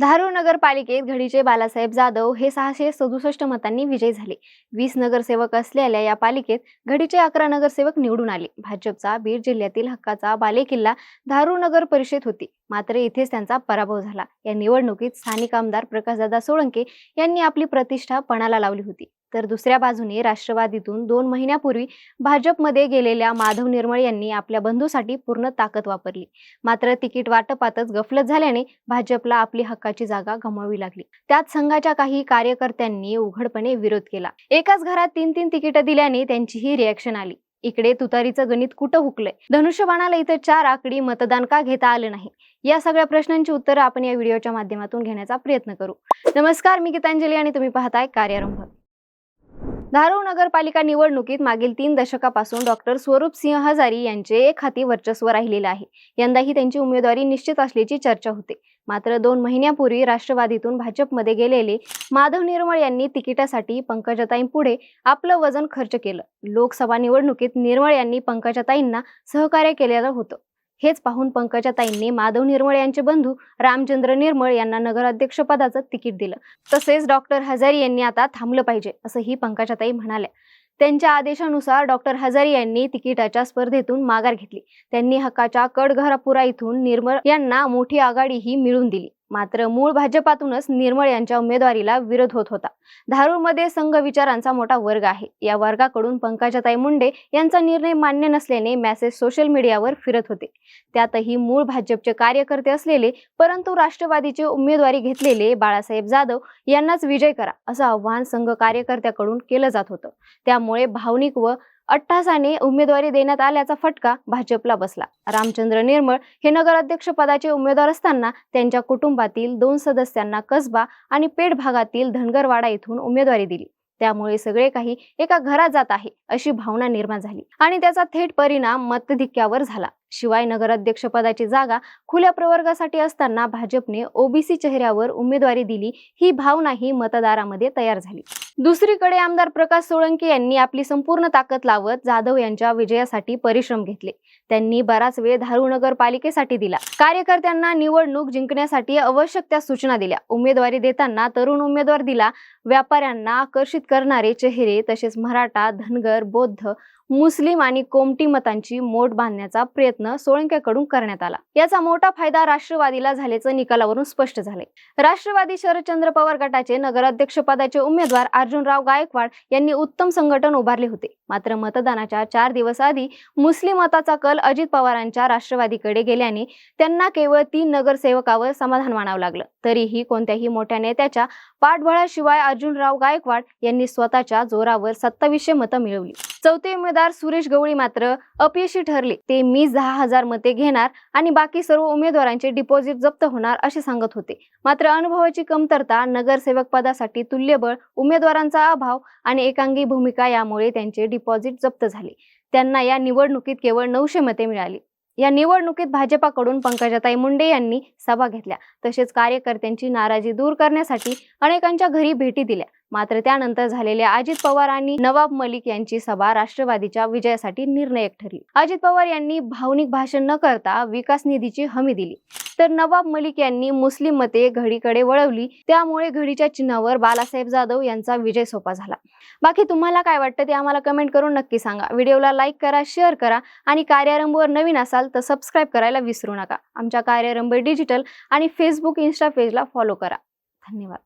धारूर नगरपालिकेत घडीचे बालासाहेब जाधव हे सहाशे सदुसष्ट मतांनी विजयी झाले. वीस नगरसेवक असलेल्या या पालिकेत घडीचे अकरा नगरसेवक निवडून आले. भाजपचा बीड जिल्ह्यातील हक्काचा बालेकिल्ला धारूर नगर परिषद होती. मात्र इथेच त्यांचा पराभव झाला. या निवडणुकीत स्थानिक आमदार प्रकाशदादा सोळंके यांनी आपली प्रतिष्ठा पणाला लावली होती. तर दुसऱ्या बाजूने राष्ट्रवादीतून दोन महिन्यापूर्वी भाजपमध्ये गेलेल्या माधव निर्मळ यांनी आपल्या बंधूसाठी पूर्ण ताकद वापरली. मात्र तिकीट वाटपातच गफलत झाल्याने भाजपला आपली हक्काची जागा गमावी लागली. त्यात संघाच्या काही कार्यकर्त्यांनी उघडपणे विरोध केला. एकाच घरात तीन तीन तिकीटं दिल्याने त्यांची ही रिॲक्शन आली. इकडे तुतारीचं गणित कुठं हुकलंय? धनुष्यबाणाला इथं चार आकडी मतदान का घेता आलं नाही? या सगळ्या प्रश्नांची उत्तरं आपण या व्हिडिओच्या माध्यमातून घेण्याचा प्रयत्न करू. नमस्कार मी गीतांजली आणि तुम्ही पाहताय कार्यारंभ. धारूर नगरपालिका निवडणुकीत मागील तीन दशकापासून डॉक्टर स्वरूप सिंह हजारी यांचे एक हाती वर्चस्व राहिलेलं आहे. यंदाही त्यांची उमेदवारी निश्चित असल्याची चर्चा होते. मात्र दोन महिन्यापूर्वी राष्ट्रवादीतून भाजपमध्ये गेलेले माधव निर्मळ यांनी तिकिटासाठी पंकजाताईंपुढे आपलं वजन खर्च केलं. लोकसभा निवडणुकीत निर्मळ यांनी पंकजाताईंना सहकार्य केलेलं होतं. हेच पाहून पंकजाताईंनी माधव निर्मळ यांचे बंधू रामचंद्र निर्मळ यांना नगराध्यक्षपदाचं तिकीट दिलं. तसेच डॉक्टर हजारी यांनी आता थांबलं पाहिजे असंही पंकजाताई म्हणाल्या. त्यांच्या आदेशानुसार डॉक्टर हजारी यांनी तिकिटाच्या स्पर्धेतून माघार घेतली. त्यांनी हक्काच्या कडघरापुरा इथून निर्मळ यांना मोठी आघाडीही मिळवून दिली. मात्र मूळ भाजपातूनच निर्मळ यांच्या उमेदवारीला विरोध होत होता. धारूरमध्ये संघ विचारांचा मोठा वर्ग आहे. या वर्गाकडून पंकजाताई मुंडे यांचा निर्णय मान्य नसल्याने मेसेज सोशल मीडियावर फिरत होते. त्यातही मूळ भाजपचे कार्यकर्ते असलेले परंतु राष्ट्रवादीचे उमेदवारी घेतलेले बाळासाहेब जाधव यांनाच विजय करा असं आव्हान संघ कार्यकर्त्याकडून केलं जात होतं. त्यामुळे भावनिक व अट्टासाने उमेदवारी देण्यात आल्याचा फटका भाजपला बसला. रामचंद्र निर्मळ हे नगराध्यक्ष पदाचे उमेदवार असताना त्यांच्या कुटुंबातील दोन सदस्यांना कसबा आणि पेठ भागातील धनगरवाडा येथून उमेदवारी दिली. त्यामुळे सगळे काही एका घरात जात आहे अशी भावना निर्माण झाली आणि त्याचा थेट परिणाम मतधिक्यावर झाला. शिवाय नगराध्यक्ष पदाची जागा खुल्या प्रवर्गासाठी असताना भाजपने ओबीसी चेहऱ्यावर उमेदवारी दिली ही भावनाही मतदारामध्ये तयार झाली. दुसरीकडे आमदार प्रकाश सोळंके यांनी आपली संपूर्ण ताकद लावत जाधव यांच्या विजयासाठी परिश्रम घेतले. त्यांनी बराच वेळ धारू नगरपालिकेसाठी दिला. कार्यकर्त्यांना निवडणूक जिंकण्यासाठी आवश्यक त्या सूचना दिल्या. उमेदवारी देताना तरुण उमेदवार दिला. व्यापाऱ्यांना आकर्षित करणारे चेहरे तसेच मराठा धनगर बौद्ध मुस्लिम आणि कोमटी मतांची मोठ बांधण्याचा प्रयत्न सोळंक्याकडून करण्यात आला. याचा मोठा फायदा राष्ट्रवादीला झाल्याचं निकालावरून स्पष्ट झाले. राष्ट्रवादी शरदचंद्र पवार गटाचे नगराध्यक्षपदाचे उमेदवार अर्जुनराव गायकवाड यांनी उत्तम संघटन उभारले होते. मात्र मतदानाच्या चार दिवस आधी मुस्लिम मताचा कल अजित पवारांच्या राष्ट्रवादीकडे गेल्याने त्यांना केवळ तीन नगरसेवकावर समाधान मानावं लागलं. तरीही कोणत्याही मोठ्या नेत्याच्या पाठबळाशिवाय अर्जुनराव गायकवाड यांनी स्वतःच्या जोरावर सत्तावीसशे मतं मिळवली. चौथे उमेदवार सुरेश गवळी मात्र अपयशी ठरले. ते मीच दहा हजार मते घेणार आणि बाकी सर्व उमेदवारांचे डिपॉझिट जप्त होणार असे सांगत होते. मात्र अनुभवाची कमतरता नगरसेवक पदासाठी तुल्यबळ उमेदवारांचा अभाव आणि एकांगी भूमिका यामुळे त्यांचे डिपॉझिट जप्त झाले. त्यांना या निवडणुकीत केवळ नऊशे मते मिळाली. या निवडणुकीत भाजपाकडून पंकजाताई मुंडे यांनी सभा घेतल्या. तसेच कार्यकर्त्यांची नाराजी दूर करण्यासाठी अनेकांच्या घरी भेटी दिल्या. मात्र त्यानंतर झालेल्या अजित पवार आणि नवाब मलिक यांची सभा राष्ट्रवादीच्या विजयासाठी निर्णायक ठरली. अजित पवार यांनी भावनिक भाषण न करता विकास निधीची हमी दिली. तर नवाब मलिक यांनी मुस्लिम मते घडीकडे वळवली. त्यामुळे घडीच्या चिन्हावर बालासाहेब जाधव यांचा विजय सोपा झाला. बाकी तुम्हाला काय वाटतं ते आम्हाला कमेंट करून नक्की सांगा. व्हिडिओला लाईक करा शेअर करा आणि कार्यारंभवर नवीन असाल तर सबस्क्राईब करायला विसरू नका. आमच्या कार्यारंभ डिजिटल आणि फेसबुक इन्स्टा पेजला फॉलो करा. धन्यवाद.